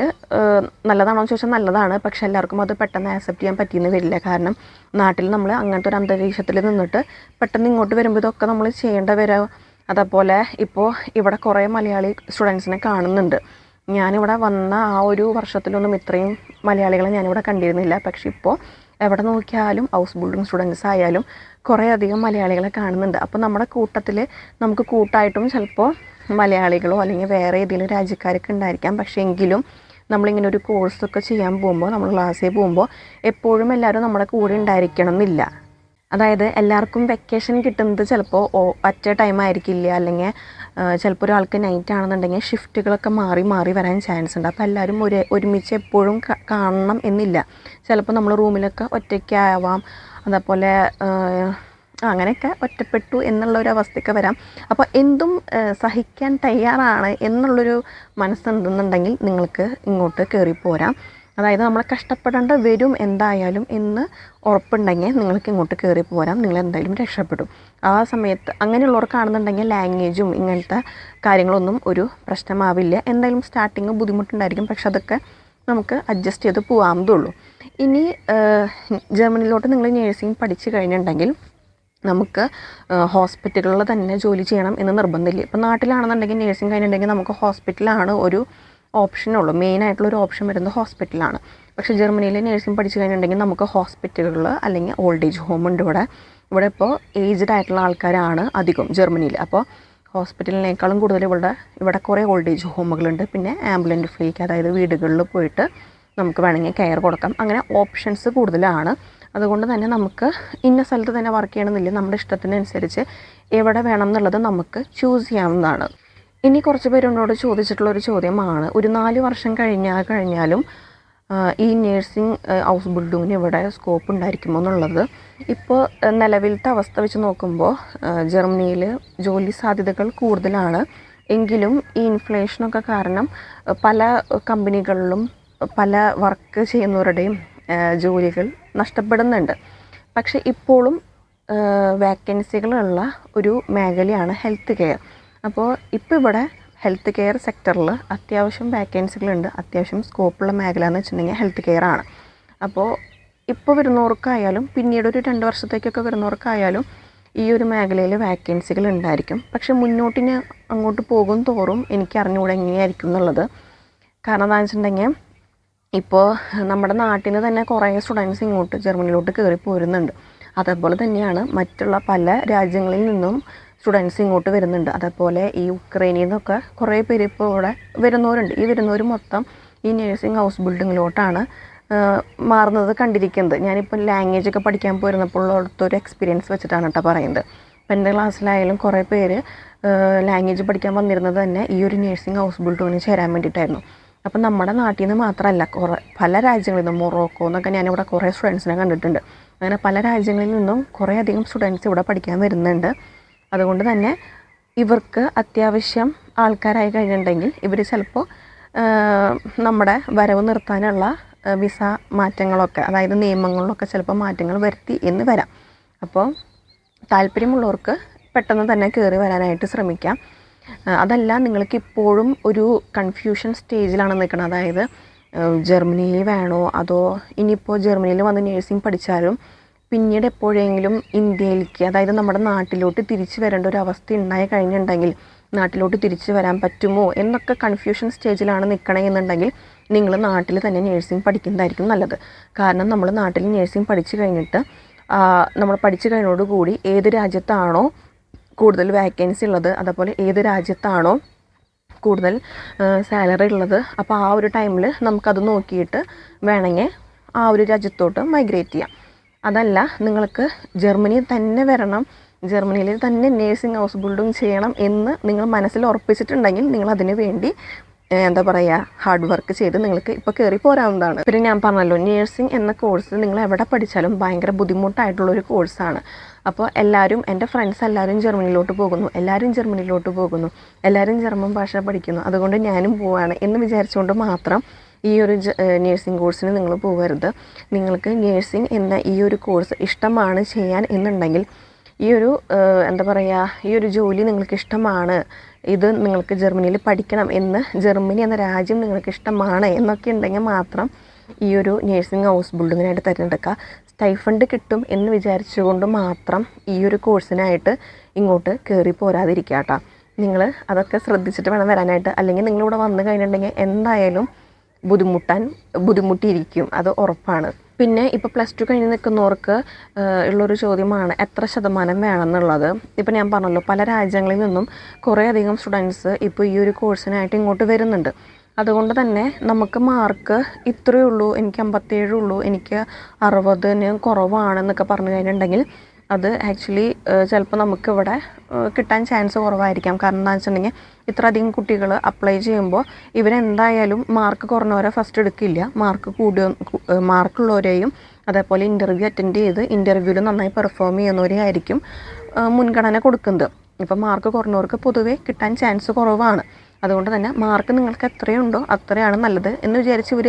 നല്ലതാണോ എന്ന് ചോദിച്ചാൽ നല്ലതാണ്. പക്ഷെ എല്ലാവർക്കും അത് പെട്ടെന്ന് ആക്സെപ്റ്റ് ചെയ്യാൻ പറ്റിയെന്ന് വരില്ല. കാരണം നാട്ടിൽ നമ്മൾ അങ്ങനത്തെ ഒരു അന്തരീക്ഷത്തിൽ നിന്നിട്ട് പെട്ടെന്ന് ഇങ്ങോട്ട് വരുമ്പോൾ ഇതൊക്കെ നമ്മൾ ചെയ്യേണ്ട വരാം. അതേപോലെ ഇപ്പോൾ ഇവിടെ കുറേ മലയാളി സ്റ്റുഡൻസിനെ കാണുന്നുണ്ട്. ഞാനിവിടെ വന്ന ആ ഒരു വർഷത്തിലൊന്നും ഇത്രയും മലയാളികളെ ഞാനിവിടെ കണ്ടിരുന്നില്ല. പക്ഷെ ഇപ്പോൾ എവിടെ നോക്കിയാലും ഹൗസ് ബിൽഡിംഗ് സ്റ്റുഡൻസ് ആയാലും കുറേ അധികം മലയാളികളെ കാണുന്നുണ്ട്. അപ്പോൾ നമ്മുടെ കൂട്ടത്തിൽ നമുക്ക് കൂട്ടായിട്ടും ചിലപ്പോൾ മലയാളികളോ അല്ലെങ്കിൽ വേറെ ഏതെങ്കിലും രാജ്യക്കാരൊക്കെ ഉണ്ടായിരിക്കാം. പക്ഷേ എങ്കിലും നമ്മളിങ്ങനെ ഒരു കോഴ്സൊക്കെ ചെയ്യാൻ പോകുമ്പോൾ നമ്മൾ ക്ലാസ്സിൽ പോകുമ്പോൾ എപ്പോഴും എല്ലാവരും നമ്മുടെ കൂടെ ഉണ്ടായിരിക്കണം എന്നില്ല അതായത് എല്ലാവർക്കും വെക്കേഷൻ കിട്ടുന്നത് ചിലപ്പോൾ ഒറ്റ ടൈം ആയിരിക്കില്ല. അല്ലെങ്കിൽ ചിലപ്പോൾ ഒരാൾക്ക് നൈറ്റ് ആണെന്നുണ്ടെങ്കിൽ ഷിഫ്റ്റുകളൊക്കെ മാറി മാറി വരാൻ ചാൻസ് ഉണ്ട്. അപ്പോൾ എല്ലാവരും ഒരു ഒരുമിച്ച് എപ്പോഴും കാണണം എന്നില്ല. ചിലപ്പോൾ നമ്മൾ റൂമിലൊക്കെ ഒറ്റയ്ക്കാവാം. അതേപോലെ അങ്ങനെയൊക്കെ ഒറ്റപ്പെട്ടു എന്നുള്ള ഒരു അവസ്ഥയൊക്കെ വരാം. അപ്പോൾ എന്തും സഹിക്കാൻ തയ്യാറാണ് എന്നുള്ളൊരു മനസ്സുണ്ടെന്നുണ്ടെങ്കിൽ നിങ്ങൾക്ക് ഇങ്ങോട്ട് കയറി പോരാം അതായത് നമ്മൾ കഷ്ടപ്പെടേണ്ട വരും എന്തായാലും എന്ന് ഉറപ്പുണ്ടെങ്കിൽ നിങ്ങൾക്ക് ഇങ്ങോട്ട് കയറി പോരാം നിങ്ങൾ എന്തായാലും രക്ഷപ്പെടും. ആ സമയത്ത് അങ്ങനെയുള്ളവർക്കാണെന്നുണ്ടെങ്കിൽ ലാംഗ്വേജും ഇങ്ങനത്തെ കാര്യങ്ങളൊന്നും ഒരു പ്രശ്നമാവില്ല. എന്തായാലും സ്റ്റാർട്ടിങ് ബുദ്ധിമുട്ടുണ്ടായിരിക്കും. പക്ഷെ അതൊക്കെ നമുക്ക് അഡ്ജസ്റ്റ് ചെയ്ത് പോകാവുന്നതുള്ളൂ ഇനി ജർമ്മനിയിലോട്ട് നിങ്ങൾ നേഴ്സിംഗ് പഠിച്ചു കഴിഞ്ഞിട്ടുണ്ടെങ്കിൽ നമുക്ക് ഹോസ്പിറ്റലുകളിൽ തന്നെ ജോലി ചെയ്യണം എന്ന് നിർബന്ധമില്ല. ഇപ്പം നാട്ടിലാണെന്നുണ്ടെങ്കിൽ നേഴ്സിംഗ് കഴിഞ്ഞിട്ടുണ്ടെങ്കിൽ നമുക്ക് ഹോസ്പിറ്റലാണ് ഒരു ഓപ്ഷനുള്ളൂ മെയിനായിട്ടുള്ള ഒരു ഓപ്ഷൻ വരുന്നത് ഹോസ്പിറ്റലാണ്. പക്ഷേ ജർമ്മനിയിൽ നേഴ്സിംഗ് പഠിച്ചു കഴിഞ്ഞിട്ടുണ്ടെങ്കിൽ നമുക്ക് ഹോസ്പിറ്റലുകൾ അല്ലെങ്കിൽ ഓൾഡ് ഏജ് ഹോം ഉണ്ട് ഇവിടെ. ഇവിടെ ഇപ്പോൾ ഏജ്ഡ് ആയിട്ടുള്ള ആൾക്കാരാണ് അധികം ജർമ്മനിയിൽ. അപ്പോൾ ഹോസ്പിറ്റലിനേക്കാളും കൂടുതൽ ഇവിടെ ഇവിടെ കുറേ ഓൾഡ് ഏജ് ഹോമുകളുണ്ട് പിന്നെ ആംബുലൻസ് ഫ്രീക്ക് അതായത് വീടുകളിൽ പോയിട്ട് നമുക്ക് വേണമെങ്കിൽ കെയർ കൊടുക്കാം. അങ്ങനെ ഓപ്ഷൻസ് കൂടുതലാണ്. അതുകൊണ്ട് തന്നെ നമുക്ക് ഇന്ന സ്ഥലത്ത് തന്നെ വർക്ക് ചെയ്യണമെന്നില്ല. നമ്മുടെ ഇഷ്ടത്തിനനുസരിച്ച് എവിടെ വേണം എന്നുള്ളത് നമുക്ക് ചൂസ് ചെയ്യാവുന്നതാണ്. ഇനി കുറച്ച് പേര് എന്നോട് ചോദിച്ചിട്ടുള്ള ഒരു ചോദ്യമാണ്. ഒരു നാല് വർഷം കഴിഞ്ഞാൽ കഴിഞ്ഞാലും ഈ നേഴ്സിംഗ് ഹൗസ് ബിൽഡിങ്ങിന് ഇവിടെ സ്കോപ്പ് ഉണ്ടായിരിക്കുമോ എന്നുള്ളത്? ഇപ്പോൾ നിലവിലത്തെ അവസ്ഥ വെച്ച് നോക്കുമ്പോൾ ജർമ്മനിയിൽ ജോലി സാധ്യതകൾ കൂടുതലാണ്. എങ്കിലും ഈ ഇൻഫ്ലേഷനൊക്കെ കാരണം പല കമ്പനികളിലും പല വർക്ക് ചെയ്യുന്നവരുടെയും ജോലികൾ നഷ്ടപ്പെടുന്നുണ്ട്. പക്ഷെ ഇപ്പോഴും വേക്കൻസികളുള്ള ഒരു മേഖലയാണ് ഹെൽത്ത് കെയർ അപ്പോൾ ഇപ്പോൾ ഇവിടെ ഹെൽത്ത് കെയർ സെക്ടറിൽ അത്യാവശ്യം വേക്കൻസികളുണ്ട് അത്യാവശ്യം സ്കോപ്പുള്ള മേഖല എന്ന് വെച്ചിട്ടുണ്ടെങ്കിൽ ഹെൽത്ത് കെയർ ആണ്. അപ്പോൾ ഇപ്പോൾ വരുന്നവർക്കായാലും പിന്നീട് ഒരു രണ്ട് വർഷത്തേക്കൊക്കെ വരുന്നവർക്കായാലും ഈ ഒരു മേഖലയിൽ വാക്കൻസികൾ ഉണ്ടായിരിക്കും. പക്ഷെ മുന്നോട്ടിന് അങ്ങോട്ട് പോകും തോറും എനിക്ക് അറിഞ്ഞുകൂടെ എങ്ങനെയായിരിക്കും എന്നുള്ളത്. കാരണം എന്താണെന്ന് വെച്ചിട്ടുണ്ടെങ്കിൽ ഇപ്പോൾ നമ്മുടെ നാട്ടിൽ നിന്ന് തന്നെ കുറേ സ്റ്റുഡൻസ് ഇങ്ങോട്ട് ജർമ്മനിയിലോട്ട് കയറി പോരുന്നുണ്ട്. അതേപോലെ തന്നെയാണ് മറ്റുള്ള പല രാജ്യങ്ങളിൽ നിന്നും സ്റ്റുഡൻസ് ഇങ്ങോട്ട് വരുന്നുണ്ട്. അതേപോലെ ഈ ഉക്രൈനിൽ നിന്നൊക്കെ കുറേ പേര് ഇപ്പോൾ ഇവിടെ വരുന്നവരുണ്ട്. ഈ വരുന്നവർ മൊത്തം ഈ നേഴ്സിംഗ് ഹൗസ് ബിൽഡിങ്ങിലോട്ടാണ് മാറുന്നത് കണ്ടിരിക്കുന്നത്. ഞാനിപ്പോൾ ലാംഗ്വേജ് ഒക്കെ പഠിക്കാൻ പോയിരുന്നപ്പോൾ ഉള്ളൊരു എക്സ്പീരിയൻസ് വെച്ചിട്ടാണ് കേട്ടോ പറയുന്നത്. ഇപ്പം എന്റെ ക്ലാസ്സിലായാലും കുറേ പേര് ലാംഗ്വേജ് പഠിക്കാൻ വന്നിരുന്നത് തന്നെ ഈ ഒരു നേഴ്സിംഗ് ഹൗസ് ബിൽഡിങ്ങിന് ചേരാൻ വേണ്ടിയിട്ടായിരുന്നു അപ്പം നമ്മുടെ നാട്ടിൽ നിന്ന് മാത്രമല്ല കുറേ പല രാജ്യങ്ങളിൽ നിന്നും മൊറോക്കോ എന്നൊക്കെ ഞാനിവിടെ കുറേ സ്റ്റുഡൻസിനെ കണ്ടിട്ടുണ്ട്. അങ്ങനെ പല രാജ്യങ്ങളിൽ നിന്നും കുറേ അധികം സ്റ്റുഡൻസ് ഇവിടെ പഠിക്കാൻ വരുന്നുണ്ട്. അതുകൊണ്ട് തന്നെ ഇവർക്ക് അത്യാവശ്യം ആൾക്കാരായി കഴിഞ്ഞിട്ടുണ്ടെങ്കിൽ ഇവർ ചിലപ്പോൾ നമ്മുടെ വരവ് നിർത്താനുള്ള വിസ മാറ്റങ്ങളൊക്കെ അതായത് നിയമങ്ങളിലൊക്കെ ചിലപ്പോൾ മാറ്റങ്ങൾ വരുത്തി എന്ന് വരാം. അപ്പോൾ താല്പര്യമുള്ളവർക്ക് പെട്ടെന്ന് തന്നെ കയറി വരാനായിട്ട് ശ്രമിക്കാം. അതല്ല നിങ്ങൾക്ക് ഇപ്പോഴും ഒരു കൺഫ്യൂഷൻ സ്റ്റേജിലാണ് നിൽക്കുന്നത് അതായത് ജർമ്മനിയിൽ വേണോ അതോ ഇനിയിപ്പോൾ ജർമ്മനിയിൽ വന്ന് നേഴ്സിംഗ് പഠിച്ചാലും പിന്നീട് എപ്പോഴെങ്കിലും ഇന്ത്യയിലേക്ക് അതായത് നമ്മുടെ നാട്ടിലോട്ട് തിരിച്ചു വരേണ്ട ഒരു അവസ്ഥ ഉണ്ടായി കഴിഞ്ഞിട്ടുണ്ടെങ്കിൽ നാട്ടിലോട്ട് തിരിച്ചു വരാൻ പറ്റുമോ എന്നൊക്കെ കൺഫ്യൂഷൻ സ്റ്റേജിലാണ് നിൽക്കണേ എന്നുണ്ടെങ്കിൽ നിങ്ങൾ നാട്ടിൽ തന്നെ നേഴ്സിംഗ് പഠിക്കുന്നതായിരിക്കും നല്ലത്. കാരണം നമ്മൾ നാട്ടിൽ നേഴ്സിംഗ് പഠിച്ചു കഴിഞ്ഞിട്ട് നമ്മൾ പഠിച്ചു കഴിഞ്ഞോടുകൂടി ഏത് രാജ്യത്താണോ കൂടുതൽ വേക്കൻസി ഉള്ളത് അതേപോലെ ഏത് രാജ്യത്താണോ കൂടുതൽ സാലറി ഉള്ളത്. അപ്പോൾ ആ ഒരു ടൈമിൽ നമുക്കത് നോക്കിയിട്ട് വേണമെങ്കിൽ ആ ഒരു രാജ്യത്തോട്ട് മൈഗ്രേറ്റ് ചെയ്യാം. അതല്ല നിങ്ങൾക്ക് ജർമ്മനിയിൽ തന്നെ വരണം. ജർമ്മനിയിൽ തന്നെ നേഴ്സിംഗ് ഹൗസ് ബിൽഡിംഗ് ചെയ്യണം എന്ന് നിങ്ങൾ മനസ്സിൽ ഉറപ്പിച്ചിട്ടുണ്ടെങ്കിൽ നിങ്ങൾ അതിന് വേണ്ടി എന്താ പറയുക ഹാർഡ് വർക്ക് ചെയ്ത് നിങ്ങൾക്ക് ഇപ്പോൾ കയറി പോരാവുന്നതാണ്. പിന്നെ ഞാൻ പറഞ്ഞല്ലോ നേഴ്സിംഗ് എന്ന കോഴ്സ് നിങ്ങൾ എവിടെ പഠിച്ചാലും ഭയങ്കര ബുദ്ധിമുട്ടായിട്ടുള്ളൊരു കോഴ്സാണ് അപ്പോൾ എല്ലാവരും എന്റെ ഫ്രണ്ട്സ് എല്ലാവരും ജർമ്മനിയിലോട്ട് പോകുന്നു. എല്ലാവരും ജർമ്മനിയിലോട്ട് പോകുന്നു. എല്ലാവരും ജർമ്മൻ ഭാഷ പഠിക്കുന്നു. അതുകൊണ്ട് ഞാനും പോവാണ് എന്ന് വിചാരിച്ചുകൊണ്ട് മാത്രം ഈ ഒരു നേഴ്സിംഗ് കോഴ്സിന് നിങ്ങൾ പോകരുത് നിങ്ങൾക്ക് നേഴ്സിംഗ് എന്ന ഈ ഒരു കോഴ്സ് ഇഷ്ടമാണ് ചെയ്യാൻ എന്നുണ്ടെങ്കിൽ ഈ ഒരു എന്താ പറയുക ഈ ഒരു ജോലി നിങ്ങൾക്ക് ഇഷ്ടമാണ്. ഇത് നിങ്ങൾക്ക് ജർമ്മനിയിൽ പഠിക്കണം എന്ന് ജർമ്മനി എന്ന രാജ്യം നിങ്ങൾക്ക് ഇഷ്ടമാണ് എന്നൊക്കെ ഉണ്ടെങ്കിൽ മാത്രം ഈ ഒരു നേഴ്സിംഗ് ഹൗസ് ബിൽഡിങ്ങിനായിട്ട് തിരഞ്ഞെടുക്കുക. സ്റ്റൈഫണ്ട് കിട്ടും എന്ന് വിചാരിച്ചുകൊണ്ട് മാത്രം ഈ ഒരു കോഴ്സിനായിട്ട് ഇങ്ങോട്ട് കയറി പോരാതിരിക്കുക കേട്ടോ. നിങ്ങൾ അതൊക്കെ ശ്രദ്ധിച്ചിട്ട് വേണം വരാനായിട്ട്. അല്ലെങ്കിൽ നിങ്ങളിവിടെ വന്നു കഴിഞ്ഞിട്ടുണ്ടെങ്കിൽ എന്തായാലും ബുദ്ധിമുട്ടാൻ ബുദ്ധിമുട്ടിയിരിക്കും. അത് ഉറപ്പാണ്. പിന്നെ ഇപ്പോൾ പ്ലസ് ടു കഴിഞ്ഞ് നിൽക്കുന്നവർക്ക് ഉള്ളൊരു ചോദ്യമാണ് എത്ര ശതമാനം വേണമെന്നുള്ളത്. ഇപ്പോൾ ഞാൻ പറഞ്ഞല്ലോ പല രാജ്യങ്ങളിൽ നിന്നും കുറേയധികം സ്റ്റുഡൻസ് ഇപ്പോൾ ഈ ഒരു കോഴ്സിനായിട്ട് ഇങ്ങോട്ട് വരുന്നുണ്ട്. അതുകൊണ്ട് തന്നെ നമുക്ക് മാർക്ക് ഇത്രയേ ഉള്ളൂ എനിക്ക് അമ്പത്തേഴേ ഉള്ളൂ എനിക്ക് അറുപതിന് കുറവാണെന്നൊക്കെ പറഞ്ഞു കഴിഞ്ഞിട്ടുണ്ടെങ്കിൽ അത് ആക്ച്വലി ചിലപ്പോൾ നമുക്കിവിടെ കിട്ടാൻ ചാൻസ് കുറവായിരിക്കാം. കാരണം എന്താ വെച്ചിട്ടുണ്ടെങ്കിൽ ഇത്രയധികം കുട്ടികൾ അപ്ലൈ ചെയ്യുമ്പോൾ ഇവരെന്തായാലും മാർക്ക് കുറഞ്ഞവരെ ഫസ്റ്റ് എടുക്കില്ല. മാർക്ക് കൂടിയ മാർക്കുള്ളവരെയും അതേപോലെ ഇന്റർവ്യൂ അറ്റൻഡ് ചെയ്ത് ഇന്റർവ്യൂവിൽ നന്നായി പെർഫോം ചെയ്യുന്നവരെയായിരിക്കും മുൻഗണന കൊടുക്കുന്നത്. ഇപ്പം മാർക്ക് കുറഞ്ഞവർക്ക് പൊതുവേ കിട്ടാൻ ചാൻസ് കുറവാണ്. അതുകൊണ്ട് തന്നെ മാർക്ക് നിങ്ങൾക്ക് എത്രയുണ്ടോ അത്രയാണ് നല്ലത് എന്ന് വിചാരിച്ച് ഇവർ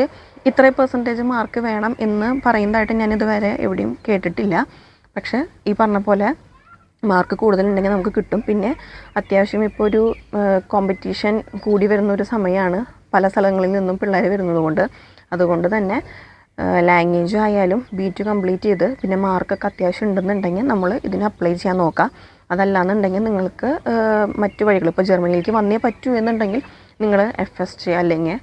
ഇത്ര പെർസെന്റേജ് മാർക്ക് വേണം എന്ന് പറയുന്നതായിട്ട് ഞാൻ ഇതുവരെ എവിടെയും കേട്ടിട്ടില്ല. പക്ഷേ ഈ പറഞ്ഞ പോലെ മാർക്ക് കൂടുതലുണ്ടെങ്കിൽ നമുക്ക് കിട്ടും. പിന്നെ അത്യാവശ്യം ഇപ്പോൾ ഒരു കോമ്പറ്റീഷൻ കൂടി വരുന്ന ഒരു സമയമാണ് പല സ്ഥലങ്ങളിൽ നിന്നും പിള്ളേർ വരുന്നതുകൊണ്ട് അതുകൊണ്ട് തന്നെ ലാംഗ്വേജ് ആയാലും ബി ടു കംപ്ലീറ്റ് ചെയ്ത് പിന്നെ മാർക്കൊക്കെ അത്യാവശ്യം ഉണ്ടെന്നുണ്ടെങ്കിൽ നമ്മൾ ഇതിന് അപ്ലൈ ചെയ്യാൻ നോക്കാം. അതല്ലാന്നുണ്ടെങ്കിൽ നിങ്ങൾക്ക് മറ്റു വഴികൾ. ഇപ്പോൾ ജർമ്മനിയിലേക്ക് വന്നേ പറ്റൂ എന്നുണ്ടെങ്കിൽ നിങ്ങൾ എഫ് എസ് ജെ അല്ലെങ്കിൽ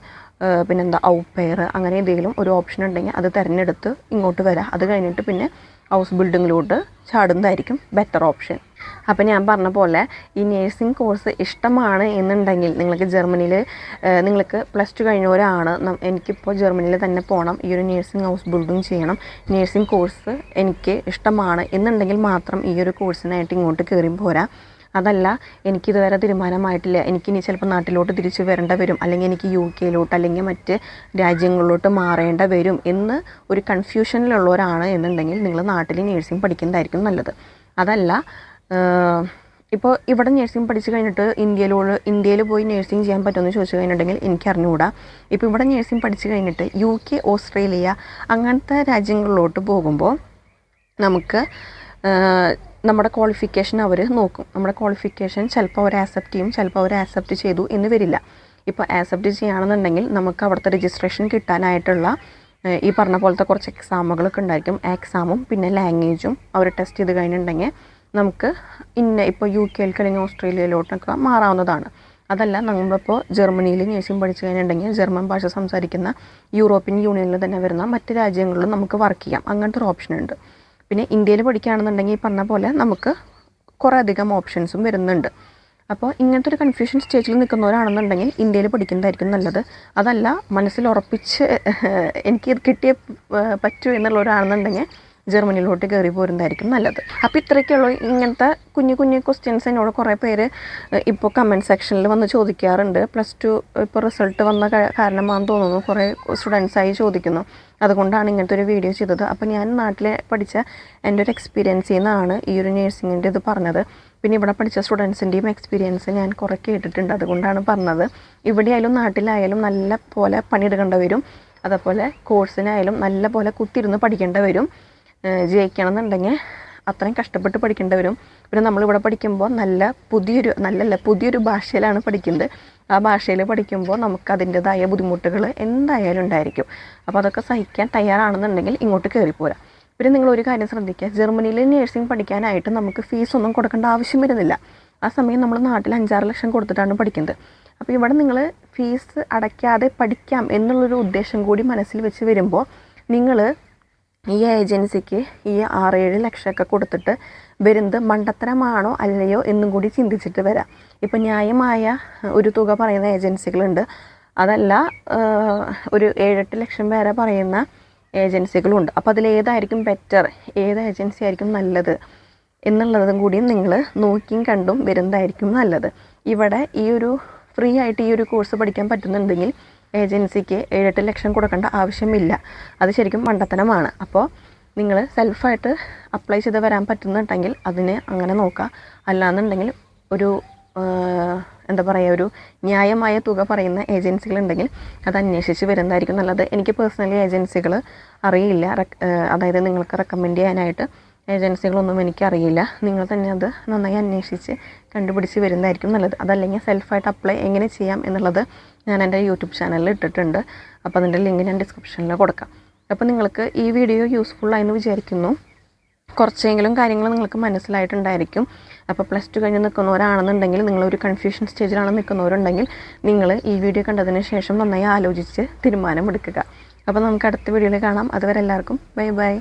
പിന്നെന്താ ഔട്ട് പെയർ അങ്ങനെ എന്തെങ്കിലും ഒരു ഓപ്ഷൻ ഉണ്ടെങ്കിൽ അത് തിരഞ്ഞെടുത്ത് ഇങ്ങോട്ട് വരാം. അത് കഴിഞ്ഞിട്ട് പിന്നെ ഹൗസ് ബിൽഡിങ്ങിലോട്ട് ചാടുന്നതായിരിക്കും ബെറ്റർ ഓപ്ഷൻ അപ്പോൾ ഞാൻ പറഞ്ഞ പോലെ ഈ നേഴ്സിംഗ് കോഴ്സ് ഇഷ്ടമാണ് എന്നുണ്ടെങ്കിൽ നിങ്ങൾക്ക് ജർമ്മനിയിൽ നിങ്ങൾക്ക് പ്ലസ് ടു കഴിഞ്ഞവരാണ് എനിക്കിപ്പോൾ ജർമ്മനിയിൽ തന്നെ പോകണം ഈ ഒരു നേഴ്സിംഗ് ഹൗസ് ബിൽഡിംഗ് ചെയ്യണം. നേഴ്സിംഗ് കോഴ്സ് എനിക്ക് ഇഷ്ടമാണ് എന്നുണ്ടെങ്കിൽ മാത്രം ഈ ഒരു കോഴ്സിനായിട്ട് ഇങ്ങോട്ട് കയറി പോരാ. അതല്ല എനിക്കിതുവരെ തീരുമാനമായിട്ടില്ല. എനിക്കിനി ചിലപ്പോൾ നാട്ടിലോട്ട് തിരിച്ചു വരേണ്ട വരും. അല്ലെങ്കിൽ എനിക്ക് യു കെയിലോട്ട് അല്ലെങ്കിൽ മറ്റ് രാജ്യങ്ങളിലോട്ട് മാറേണ്ട വരും എന്ന് ഒരു കൺഫ്യൂഷനിലുള്ളവരാണ് എന്നുണ്ടെങ്കിൽ നിങ്ങൾ നാട്ടിൽ നേഴ്സിംഗ് പഠിക്കുന്നതായിരിക്കും നല്ലത്. അതല്ല ഇപ്പോൾ ഇവിടെ നേഴ്സിംഗ് പഠിച്ചു കഴിഞ്ഞിട്ട് ഇന്ത്യയിലോട് ഇന്ത്യയിൽ പോയി നേഴ്സിംഗ് ചെയ്യാൻ പറ്റുമെന്ന് ചോദിച്ചു കഴിഞ്ഞിട്ടുണ്ടെങ്കിൽ എനിക്ക് അറിഞ്ഞുകൂടാ ഇപ്പോൾ ഇവിടെ നേഴ്സിംഗ് പഠിച്ചു കഴിഞ്ഞിട്ട് യു കെ ഓസ്ട്രേലിയ അങ്ങനത്തെ രാജ്യങ്ങളിലോട്ട് പോകുമ്പോൾ നമുക്ക് നമ്മുടെ ക്വാളിഫിക്കേഷൻ അവർ നോക്കും. നമ്മുടെ ക്വാളിഫിക്കേഷൻ ചിലപ്പോൾ അവർ ആക്സെപ്റ്റ് ചെയ്യും ചിലപ്പോൾ അവർ ആക്സെപ്റ്റ് ചെയ്തു എന്ന് വരില്ല. ഇപ്പോൾ ആക്സെപ്റ്റ് ചെയ്യുകയാണെന്നുണ്ടെങ്കിൽ നമുക്ക് അവിടുത്തെ രജിസ്ട്രേഷൻ കിട്ടാനായിട്ടുള്ള ഈ പറഞ്ഞ പോലത്തെ കുറച്ച് എക്സാമുകളൊക്കെ ഉണ്ടായിരിക്കും. എക്സാമും പിന്നെ ലാംഗ്വേജും അവർ ടെസ്റ്റ് ചെയ്ത് കഴിഞ്ഞിട്ടുണ്ടെങ്കിൽ നമുക്ക് ഇന്ന ഇപ്പോൾ യു കെയിലേക്ക് അല്ലെങ്കിൽ ഓസ്ട്രേലിയയിലോട്ടൊക്കെ മാറാവുന്നതാണ്. അതല്ല നമ്മളിപ്പോൾ ജർമ്മനിയിൽ നേഴ്സിംഗ് പഠിച്ചു കഴിഞ്ഞിട്ടുണ്ടെങ്കിൽ ജർമ്മൻ ഭാഷ സംസാരിക്കുന്ന യൂറോപ്യൻ യൂണിയനിൽ തന്നെ വരുന്ന മറ്റ് രാജ്യങ്ങളിലും നമുക്ക് വർക്ക് ചെയ്യാം. അങ്ങനത്തെ ഒരു ഓപ്ഷൻ ഉണ്ട്. പിന്നെ ഇന്ത്യയിൽ പഠിക്കുകയാണെന്നുണ്ടെങ്കിൽ ഈ പറഞ്ഞ പോലെ നമുക്ക് കുറേ അധികം ഓപ്ഷൻസും വരുന്നുണ്ട്. അപ്പോൾ ഇങ്ങനത്തെ ഒരു കൺഫ്യൂഷൻ സ്റ്റേജിൽ നിൽക്കുന്നവരാണെന്നുണ്ടെങ്കിൽ ഇന്ത്യയിൽ പഠിക്കുന്നതായിരിക്കും നല്ലത്. അതല്ല മനസ്സിൽ ഉറപ്പിച്ച് എനിക്ക് കിട്ടിയേ പറ്റൂ എന്നുള്ളവരാണെന്നുണ്ടെങ്കിൽ ജർമ്മനിയിലോട്ട് കയറി പോരുന്നതായിരിക്കും നല്ലത്. അപ്പോൾ ഇത്രയൊക്കെയുള്ളൂ ഇങ്ങനത്തെ കുഞ്ഞു കുഞ്ഞു ക്വസ്റ്റ്യൻസ് എന്നോട് കുറേ പേര് ഇപ്പോൾ കമന്റ് സെക്ഷനിൽ വന്ന് ചോദിക്കാറുണ്ട്. പ്ലസ് ടു ഇപ്പോൾ റിസൾട്ട് വന്ന കാരണമാണെന്ന് തോന്നുന്നു. കുറേ സ്റ്റുഡൻസായി ചോദിക്കുന്നു. അതുകൊണ്ടാണ് ഇങ്ങനത്തെ ഒരു വീഡിയോ ചെയ്തത്. അപ്പോൾ ഞാൻ നാട്ടിൽ പഠിച്ച എന്റെ ഒരു എക്സ്പീരിയൻസിൽ നിന്നാണ് ഈ ഒരു നേഴ്സിങ്ങിന്റെ ഇത് പറഞ്ഞത്. പിന്നെ ഇവിടെ പഠിച്ച സ്റ്റുഡൻസിന്റെയും എക്സ്പീരിയൻസ് ഞാൻ കുറേ കേട്ടിട്ടുണ്ട്. അതുകൊണ്ടാണ് പറഞ്ഞത്. ഇവിടെയായാലും നാട്ടിലായാലും നല്ല പോലെ പണിയെടുക്കേണ്ടി വരും. അതേപോലെ കോഴ്സിനായാലും നല്ല പോലെ കുത്തിരുന്ന് പഠിക്കേണ്ടി വരും. ജയിക്കണം എന്നുണ്ടെങ്കിൽ അത്രയും കഷ്ടപ്പെട്ട് പഠിക്കേണ്ടി വരും. പിന്നെ നമ്മളിവിടെ പഠിക്കുമ്പോൾ നല്ല പുതിയൊരു നല്ലല്ല പുതിയൊരു ഭാഷയിലാണ് പഠിക്കുന്നത്. ആ ഭാഷയിൽ പഠിക്കുമ്പോൾ നമുക്ക് അതിന്റെതായ ബുദ്ധിമുട്ടുകൾ എന്തായാലും ഉണ്ടായിരിക്കും. അപ്പോൾ അതൊക്കെ സഹിക്കാൻ തയ്യാറാണെന്നുണ്ടെങ്കിൽ ഇങ്ങോട്ട് കയറിപ്പോരാ പിന്നെ നിങ്ങൾ ഒരു കാര്യം ശ്രദ്ധിക്കുക. ജർമ്മനിയിൽ നേഴ്സിംഗ് പഠിക്കാനായിട്ട് നമുക്ക് ഫീസ് ഒന്നും കൊടുക്കേണ്ട ആവശ്യം വരുന്നില്ല. ആ സമയം നമ്മൾ നാട്ടിൽ അഞ്ചാറ് ലക്ഷം കൊടുത്തിട്ടാണ് പഠിക്കുന്നത്. അപ്പോൾ ഇവിടെ നിങ്ങൾ ഫീസ് അടയ്ക്കാതെ പഠിക്കാം എന്നുള്ളൊരു ഉദ്ദേശം കൂടി മനസ്സിൽ വെച്ച് വരുമ്പോൾ നിങ്ങൾ ഈ ഏജൻസിക്ക് ഈ ആറേഴ് ലക്ഷമൊക്കെ കൊടുത്തിട്ട് വരുന്നത് മണ്ടത്തരമാണോ അല്ലയോ എന്നും കൂടി ചിന്തിച്ചിട്ട് വരാം. ഇപ്പം ന്യായമായ ഒരു തുക പറയുന്ന ഏജൻസികളുണ്ട്. അതല്ല ഒരു ഏഴെട്ട് ലക്ഷം വരെ പറയുന്ന ഏജൻസികളുണ്ട്. അപ്പോൾ അതിലേതായിരിക്കും ബെറ്റർ ഏത് ഏജൻസി ആയിരിക്കും നല്ലത്? എന്നുള്ളതും കൂടി നിങ്ങൾ നോക്കിയും കണ്ടും വരുന്നതായിരിക്കും നല്ലത്. ഇവിടെ ഈ ഒരു ഫ്രീ ആയിട്ട് ഈ ഒരു കോഴ്സ് പഠിക്കാൻ പറ്റുന്നുണ്ടെങ്കിൽ ഏജൻസിക്ക് ഏഴെട്ട് ലക്ഷം കൊടുക്കേണ്ട ആവശ്യമില്ല. അത് ശരിക്കും മണ്ടത്തനമാണ് അപ്പോൾ നിങ്ങൾ സെൽഫായിട്ട് അപ്ലൈ ചെയ്ത് വരാൻ പറ്റുന്നുണ്ടെങ്കിൽ അതിന് അങ്ങനെ നോക്കുക. അല്ലാന്നുണ്ടെങ്കിൽ ഒരു എന്താ പറയുക ഒരു ന്യായമായ തുക പറയുന്ന ഏജൻസികളുണ്ടെങ്കിൽ അത് അന്വേഷിച്ച് വരുന്നതായിരിക്കും നല്ലത്. എനിക്ക് പേഴ്സണലി ഏജൻസികൾ അറിയില്ല. അതായത് നിങ്ങൾക്ക് റെക്കമെൻഡ് ചെയ്യാനായിട്ട് ഏജൻസികളൊന്നും എനിക്കറിയില്ല നിങ്ങൾ തന്നെ അത് നന്നായി അന്വേഷിച്ച് കണ്ടുപിടിച്ച് വരുന്നതായിരിക്കും നല്ലത്. അതല്ലെങ്കിൽ സെൽഫായിട്ട് അപ്ലൈ എങ്ങനെ ചെയ്യാം എന്നുള്ളത് ഞാൻ എന്റെ യൂട്യൂബ് ചാനലിൽ ഇട്ടിട്ടുണ്ട്. അപ്പോൾ അതിന്റെ ലിങ്ക് ഞാൻ ഡിസ്ക്രിപ്ഷനിൽ കൊടുക്കാം. അപ്പോൾ നിങ്ങൾക്ക് ഈ വീഡിയോ യൂസ്ഫുൾ എന്ന് വിചാരിക്കുന്നു. കുറച്ചെങ്കിലും കാര്യങ്ങൾ നിങ്ങൾക്ക് മനസ്സിലായിട്ടുണ്ടായിരിക്കും. അപ്പോൾ പ്ലസ് ടു കഴിഞ്ഞ് നിൽക്കുന്നവരാണെന്നുണ്ടെങ്കിൽ നിങ്ങളൊരു കൺഫ്യൂഷൻ സ്റ്റേജിലാണ് നിൽക്കുന്നവരുണ്ടെങ്കിൽ നിങ്ങൾ ഈ വീഡിയോ കണ്ടതിന് ശേഷം നന്നായി ആലോചിച്ച് തീരുമാനമെടുക്കുക. അപ്പോൾ നമുക്ക് അടുത്ത വീഡിയോയിൽ കാണാം. അതുവരെ എല്ലാവർക്കും ബൈ ബൈ.